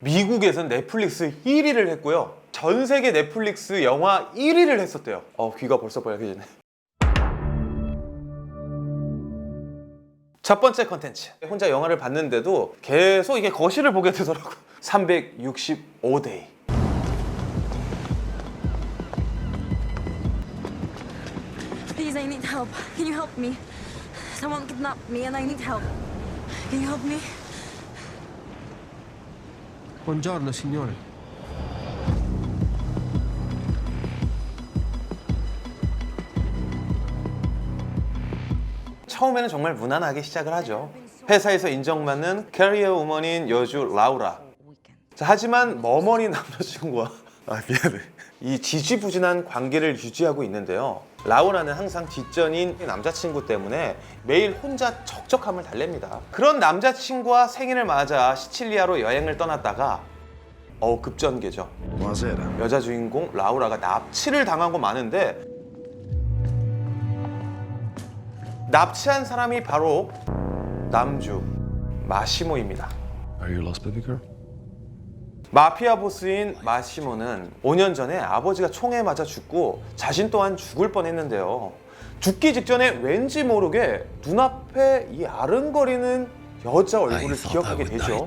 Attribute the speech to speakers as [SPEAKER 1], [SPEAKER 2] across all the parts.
[SPEAKER 1] 미국에선 넷플릭스 1위를 했고요. 전 세계 넷플릭스 영화 1위를 했었대요. 어, 귀가 벌써 빨개지네. 첫 번째 컨텐츠. 혼자 영화를 봤는데도 계속 이게 거실을 보게 되더라고. 365데이.
[SPEAKER 2] Please, I need help. Can you help me? Someone kidnapped me and I need help. Can you help me?
[SPEAKER 3] Buongiorno signore.
[SPEAKER 1] 처음에는 정말 무난하게 시작을 하죠. 회사에서 인정받는 캐리어 우먼인 여주 라우라. 자, 하지만 머머리 남자친구와 아 미안해 이 지지부진한 관계를 유지하고 있는데요. 라우라는 항상 뒷전인 남자친구 때문에 매일 혼자 적적함을 달랩니다. 그런 남자친구와 생일을 맞아 시칠리아로 여행을 떠났다가 어 급전개죠. 여자 주인공 라우라가 납치를 당하고 마는데 납치한 사람이 바로 남주 마시모입니다.
[SPEAKER 4] Are you lost, baby girl?
[SPEAKER 1] 마피아 보스인 마시모는 5년 전에 아버지가 총에 맞아 죽고 자신 또한 죽을 뻔했는데요. 죽기 직전에 왠지 모르게 눈앞에 이 아른거리는 여자 얼굴을 기억하게 되죠.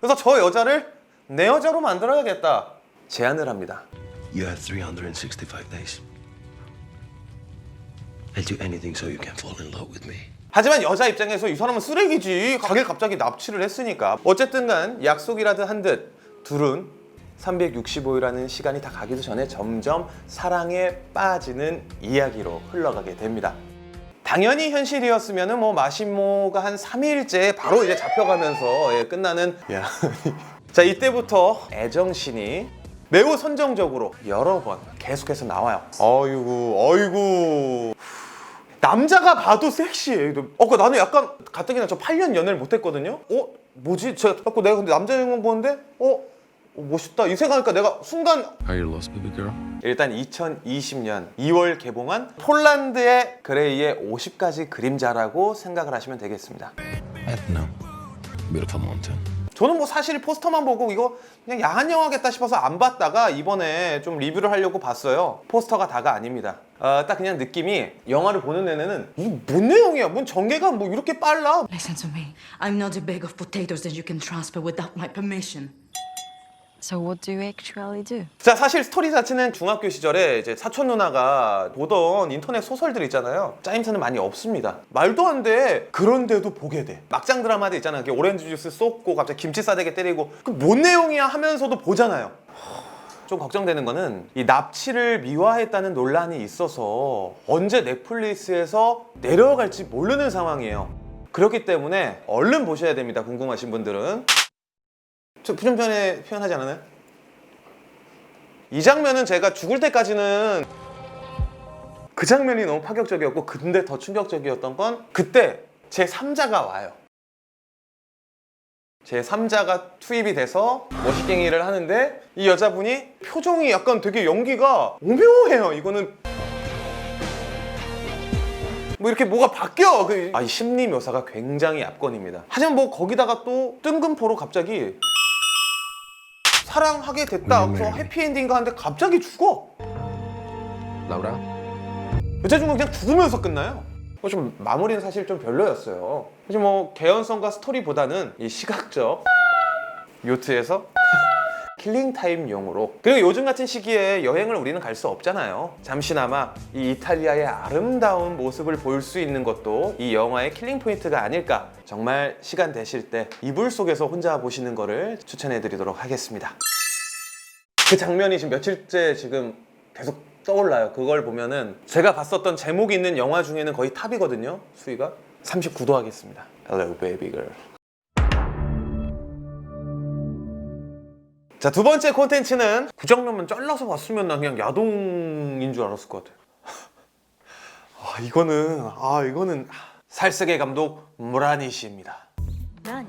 [SPEAKER 1] 그래서 저 여자를 내 여자로 만들어야겠다 제안을 합니다.
[SPEAKER 4] You have 365 days. I'll do anything so you can fall in love with me.
[SPEAKER 1] 하지만 여자 입장에서 이 사람은 쓰레기지. 가게 갑자기 납치를 했으니까. 어쨌든 간 약속이라도 한듯 둘은 365일이라는 시간이 다 가기도 전에 점점 사랑에 빠지는 이야기로 흘러가게 됩니다. 당연히 현실이었으면 뭐 마시모가 한 3일째 바로 이제 잡혀가면서 예, 끝나는 야. 자 이때부터 애정신이 매우 선정적으로 여러 번 계속해서 나와요. 어이구 어이구 남자가 봐도 섹시해. 어, 그 나는 약간 가뜩이나 저 8년 연애를 못했거든요. 어, 뭐지? 제가 자꾸 내가 근데 남자 주인공 보는데, 어, 어, 멋있다. 이 생각하니까 내가 순간
[SPEAKER 4] you lost, baby girl?
[SPEAKER 1] 일단 2020년 2월 개봉한 폴란드의 그레이의 50가지 그림자라고 생각을 하시면 되겠습니다.
[SPEAKER 4] Etna. Beautiful mountain.
[SPEAKER 1] 저는 뭐 사실 포스터만 보고 이거 그냥 야한 영화겠다 싶어서 안 봤다가 이번에 좀 리뷰를 하려고 봤어요. 포스터가 다가 아닙니다. 어, 딱 그냥 느낌이 영화를 보는 내내는 뭔 내용이야? 뭔 전개가 뭐 이렇게 빨라?
[SPEAKER 2] Listen to me. I'm not a bag of potatoes that you can transfer without my permission.
[SPEAKER 5] So what do you actually do?
[SPEAKER 1] 자 사실 스토리 자체는 중학교 시절에 이제 사촌 누나가 보던 인터넷 소설들 있잖아요. 짜임새는 많이 없습니다. 말도 안 돼. 그런데도 보게 돼. 막장 드라마들 있잖아요. 이렇게 오렌지 주스 쏟고 갑자기 김치 싸대기 때리고. 그 뭔 내용이야 하면서도 보잖아요. 좀 걱정되는 거는 이 납치를 미화했다는 논란이 있어서 언제 넷플릭스에서 내려갈지 모르는 상황이에요. 그렇기 때문에 얼른 보셔야 됩니다. 궁금하신 분들은 전에 표현하지 않았나요? 이 장면은 제가 죽을 때까지는 그 장면이 너무 파격적이었고 근데 더 충격적이었던 건 그때 제 3자가 와요. 제 3자가 투입이 돼서 머시갱이를 하는데 이 여자분이 표정이 약간 되게 연기가 오묘해요. 이거는 뭐 이렇게 뭐가 바뀌어. 그, 아, 이 심리 묘사가 굉장히 압권입니다. 하지만 뭐 거기다가 또 뜬금포로 갑자기 사랑하게 됐다. 그래서 해피엔딩가 하는데 갑자기 죽어.
[SPEAKER 3] Laura?
[SPEAKER 1] 여자 중은 그냥 죽으면서 끝나요. 뭐 좀 마무리는 사실 좀 별로였어요. 사실 뭐 개연성과 스토리보다는 이 시각적 요트에서 킬링 타임용으로 그리고 요즘 같은 시기에 여행을 우리는 갈 수 없잖아요. 잠시나마 이 이탈리아의 아름다운 모습을 볼 수 있는 것도 이 영화의 킬링 포인트가 아닐까. 정말 시간 되실 때 이불 속에서 혼자 보시는 거를 추천해 드리도록 하겠습니다. 그 장면이 지금 며칠째 지금 계속 떠올라요. 그걸 보면은 제가 봤었던 제목이 있는 영화 중에는 거의 탑이거든요. 수위가 39도 하겠습니다. Hello, baby girl. 자, 두 번째 콘텐츠는 그 장면만 잘라서 봤으면 난 그냥 야동인 줄 알았을 것 같아요. 아, 이거는 아, 이거는 살색의 감독 무라니 씨입니다.
[SPEAKER 2] 何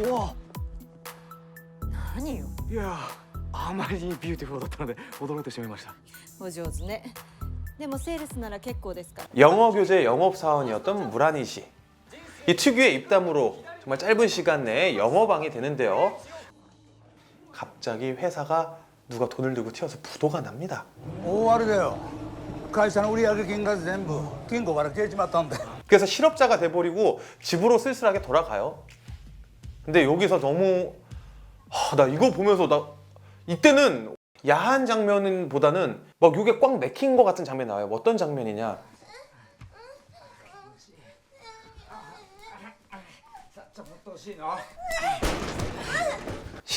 [SPEAKER 1] 우와,
[SPEAKER 2] 何よ
[SPEAKER 6] いやあまりにビューティフルだったので驚いてしまいました
[SPEAKER 7] お上手ねでもセールスなら結構ですから
[SPEAKER 1] 영어 교재 영업 사원이었던 무라니 씨. 이 특유의 입담으로 정말 짧은 시간 내에 영어방이 되는데요. 갑자기 회사가 누가 돈을 들고 튀어서 부도가 납니다.
[SPEAKER 7] 오, 알아요. 가이사는 우리 아들 긴가스 전부 긴거 바로 깨지 맞던데.
[SPEAKER 1] 그래서 실업자가 돼버리고 집으로 쓸쓸하게 돌아가요. 근데 여기서 너무 하, 나 이거 보면서 나 이때는 야한 장면보다는 막 요게 꽉 맥힌 것 같은 장면 나와요. 어떤 장면이냐?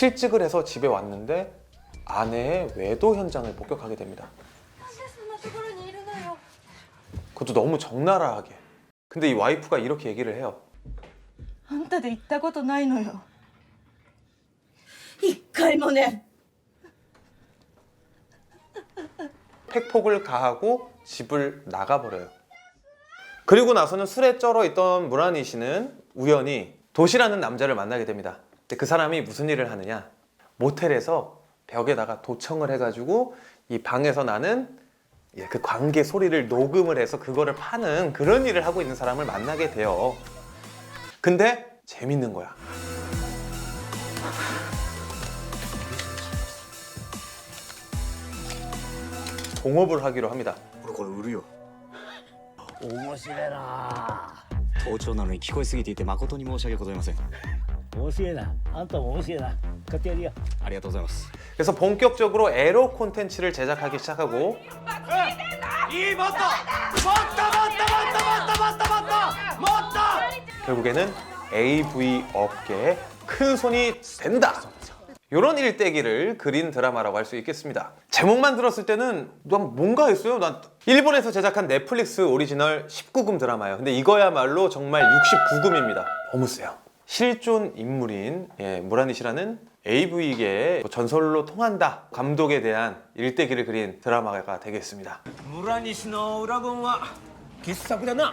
[SPEAKER 1] 실직을 해서 집에 왔는데 아내의 외도 현장을 목격하게 됩니다. 그것도 너무 적나라하게. 근데 이 와이프가 이렇게 얘기를 해요.
[SPEAKER 8] あんたで行ったことないのよ
[SPEAKER 2] 一回もね
[SPEAKER 1] 팩폭을 가하고 집을 나가버려요. 그리고 나서는 술에 쩔어 있던 무라니 씨는 우연히 도시라는 남자를 만나게 됩니다. 근데 그 사람이 무슨 일을 하느냐? 모텔에서 벽에다가 도청을 해가지고 이 방에서 나는 예, 그 관계 소리를 녹음을 해서 그거를 파는 그런 일을 하고 있는 사람을 만나게 돼요. 근데 재밌는 거야. 동업을 하기로 합니다.
[SPEAKER 6] 俺これ売るよ
[SPEAKER 9] 面白いな
[SPEAKER 6] 盗聴なのに聞こえすぎていて誠に申し訳ございません
[SPEAKER 9] 面白いなあんたも面白いな買ってやるよ
[SPEAKER 6] ありがとうございます
[SPEAKER 1] 그래서 본격적으로 에로 콘텐츠를 제작하기 시작하고 결국에는 AV 업계에 큰 손이 된다. 이런 일대기를 그린 드라마라고 할 수 있겠습니다. 제목만 들었을 때는 난 뭔가 했어요. 난 일본에서 제작한 넷플릭스 오리지널 19금 드라마예요. 근데 이거야말로 정말 69금입니다. 너무 세요. 실존 인물인 예, 모라니 씨라는 AV계의 전설로 통한다 감독에 대한 일대기를 그린 드라마가 되겠습니다.
[SPEAKER 9] 무라니 시노라고와 뭐 기사구나.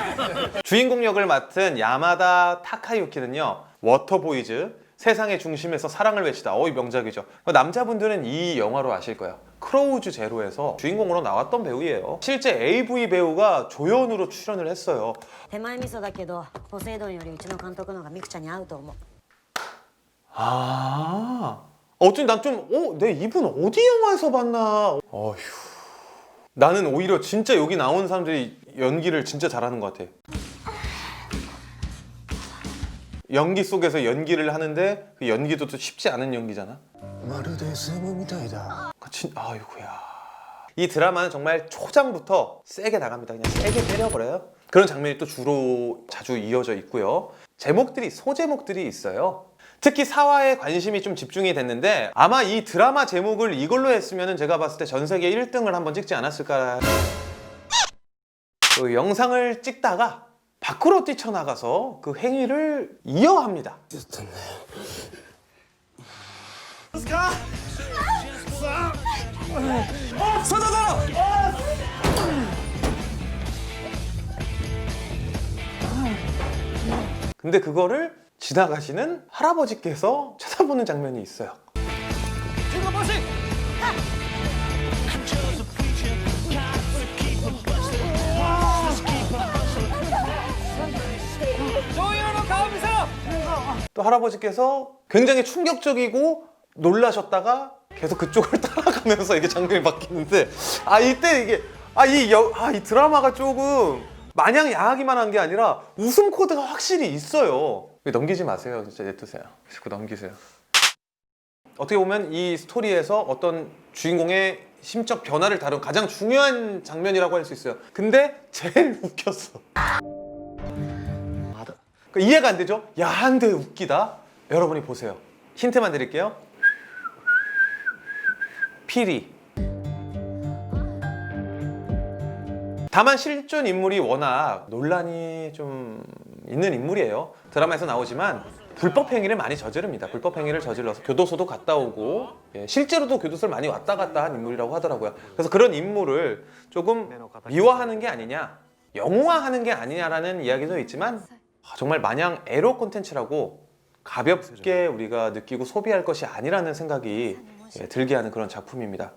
[SPEAKER 1] 주인공 역을 맡은 야마다 타카유키는요 워터보이즈 세상의 중심에서 사랑을 외치다 어이 명작이죠 그 남자분들은 이 영화로 아실 거예요 크로우즈 제로에서 주인공으로 나왔던 배우예요 실제 AV 배우가 조연으로 출연을 했어요
[SPEAKER 2] 手前味噌だけどポセイドンよりうちの監督の方がミクちゃんに合うと思う
[SPEAKER 1] 아 어쩐지 난좀어내 이분 어디 영화에서 봤나 어휴 나는 오히려 진짜 여기 나온 사람들이 연기를 진짜 잘하는 것 같아 연기 속에서 연기를 하는데 그 연기도 또 쉽지 않은 연기잖아
[SPEAKER 4] まるで SM みたいだ
[SPEAKER 1] 그 진, 아이고야. 이 드라마는 정말 초장부터 세게 나갑니다. 그냥 세게 때려버려요. 그런 장면이 또 주로 자주 이어져 있고요. 제목들이 소제목들이 있어요. 특히 사화에 관심이 좀 집중이 됐는데 아마 이 드라마 제목을 이걸로 했으면 제가 봤을 때 전 세계 1등을 한번 찍지 않았을까. 그 영상을 찍다가 밖으로 뛰쳐나가서 그 행위를 이어합니다. 근데 그거를 지나가시는 할아버지께서 쳐다보는 장면이 있어요. 또 할아버지께서 굉장히 충격적이고 놀라셨다가 계속 그쪽을 따라가면서 이게 장면이 바뀌는데 아 이때 이게 아이아이 드라마가 조금 마냥 야하기만 한 게 아니라 웃음 코드가 확실히 있어요. 넘기지 마세요. 진짜 냅두세요. 자꾸 넘기세요. 어떻게 보면 이 스토리에서 어떤 주인공의 심적 변화를 다룬 가장 중요한 장면이라고 할 수 있어요. 근데 제일 웃겼어. 그러니까 이해가 안 되죠? 야한데 웃기다. 여러분이 보세요. 힌트만 드릴게요. 피리. 다만 실존 인물이 워낙 논란이 좀 있는 인물이에요. 드라마에서 나오지만 불법 행위를 많이 저지릅니다. 불법 행위를 저질러서 교도소도 갔다 오고 예, 실제로도 교도소를 많이 왔다 갔다 한 인물이라고 하더라고요. 그래서 그런 인물을 조금 미화하는 게 아니냐, 영웅화하는 게 아니냐라는 이야기도 있지만 아, 정말 마냥 에로 콘텐츠라고 가볍게 우리가 느끼고 소비할 것이 아니라는 생각이 예, 들게 하는 그런 작품입니다.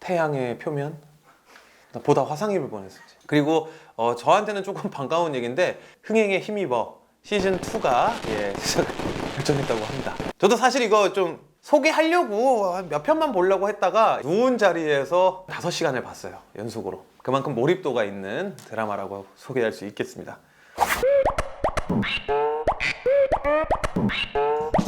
[SPEAKER 1] 태양의 표면 나 보다 화상 입을 뻔했어. 그리고 어, 저한테는 조금 반가운 얘기인데 흥행에 힘입어 시즌 2가 예, 시작을 결정했다고 합니다. 저도 사실 이거 좀 소개하려고 한몇 편만 보려고 했다가 누운 자리에서 5시간을 봤어요. 연속으로. 그만큼 몰입도가 있는 드라마라고 소개할 수 있겠습니다. Bye.